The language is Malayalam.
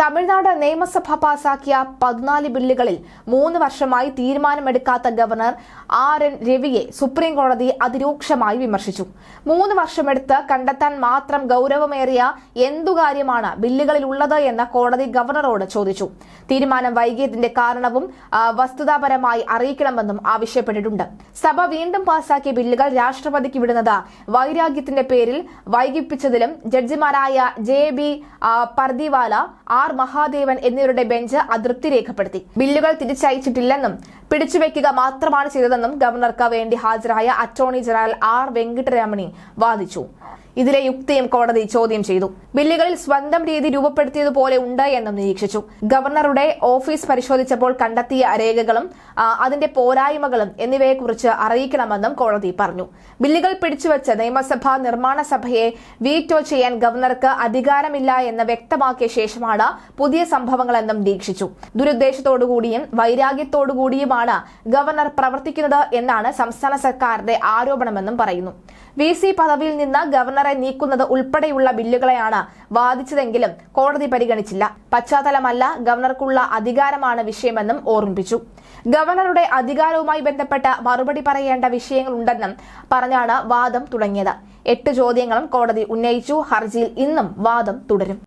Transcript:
തമിഴ്നാട് നിയമസഭ പാസാക്കിയ പതിനാല് ബില്ലുകളിൽ മൂന്ന് വർഷമായി തീരുമാനമെടുക്കാത്ത governor R N Ravi supreme കോടതി അതിരൂക്ഷമായി വിമർശിച്ചു. മൂന്ന് വർഷമെടുത്ത് കണ്ടെത്താൻ മാത്രം ഗൌരവമേറിയ എന്തു കാര്യമാണ് ബില്ലുകളിൽ ഉള്ളത് എന്ന് കോടതി ഗവർണറോട് ചോദിച്ചു. തീരുമാനം വൈകിയതിന്റെ കാരണവും വസ്തുതാപരമായി അറിയിക്കണമെന്നും ആവശ്യപ്പെട്ടിട്ടുണ്ട്. സഭ വീണ്ടും പാസാക്കിയ ബില്ലുകൾ രാഷ്ട്രപതിക്ക് വിടുന്നത് വൈരാഗ്യത്തിന്റെ പേരിൽ വൈകിപ്പിച്ചതിലും ജഡ്ജിമാരായ J B Pardiwala R Mahadevan എന്നിവരുടെ ബെഞ്ച് അതൃപ്തി രേഖപ്പെടുത്തി. ബില്ലുകൾ തിരിച്ചയച്ചിട്ടില്ലെന്നും പിടിച്ചുവെക്കുക മാത്രമാണ് ചെയ്തതെന്നും ഗവർണർക്ക് വേണ്ടി ഹാജരായ അറ്റോർണി ജനറൽ ആർ വെങ്കിട്ടരാമണി വാദിച്ചു. ഇതിലെ യുക്തിയും കോടതി ചോദ്യം ചെയ്തു. ബില്ലുകളിൽ സ്വന്തം രീതി രൂപപ്പെടുത്തിയതുപോലെ ഉണ്ട് എന്നും നിരീക്ഷിച്ചു. ഗവർണറുടെ ഓഫീസ് പരിശോധിച്ചപ്പോൾ കണ്ടെത്തിയ രേഖകളും അതിന്റെ പോരായ്മകളും എന്നിവയെക്കുറിച്ച് അറിയിക്കണമെന്നും കോടതി പറഞ്ഞു. ബില്ലുകൾ പിടിച്ചുവച്ച് നിയമസഭാ നിർമ്മാണ സഭയെ വീറ്റോ ചെയ്യാൻ ഗവർണർക്ക് അധികാരമില്ല എന്ന് വ്യക്തമാക്കിയ ശേഷമാണ് പുതിയ സംഭവങ്ങളെന്നും നിരീക്ഷിച്ചു. ദുരുദ്ദേശത്തോടുകൂടിയും വൈരാഗ്യത്തോടുകൂടിയുമാണ് ഗവർണർ പ്രവർത്തിക്കുന്നത് എന്നാണ് സംസ്ഥാന സർക്കാരിന്റെ ആരോപണമെന്നും പറയുന്നു. വി സി പദവിയിൽ നിന്ന് ഗവർണറെ നീക്കുന്നത് ഉൾപ്പെടെയുള്ള ബില്ലുകളെയാണ് വാദിച്ചതെങ്കിലും കോടതി പരിഗണിച്ചില്ല. പശ്ചാത്തലമല്ല ഗവർണർക്കുള്ള അധികാരമാണ് വിഷയമെന്നും ഓർമ്മിപ്പിച്ചു. ഗവർണറുടെ അധികാരവുമായി ബന്ധപ്പെട്ട് മറുപടി പറയേണ്ട വിഷയങ്ങളുണ്ടെന്നും പറഞ്ഞാണ് വാദം തുടങ്ങിയത്. എട്ട് ചോദ്യങ്ങളും കോടതി ഉന്നയിച്ചു. ഹർജിയിൽ ഇന്നും വാദം തുടരും.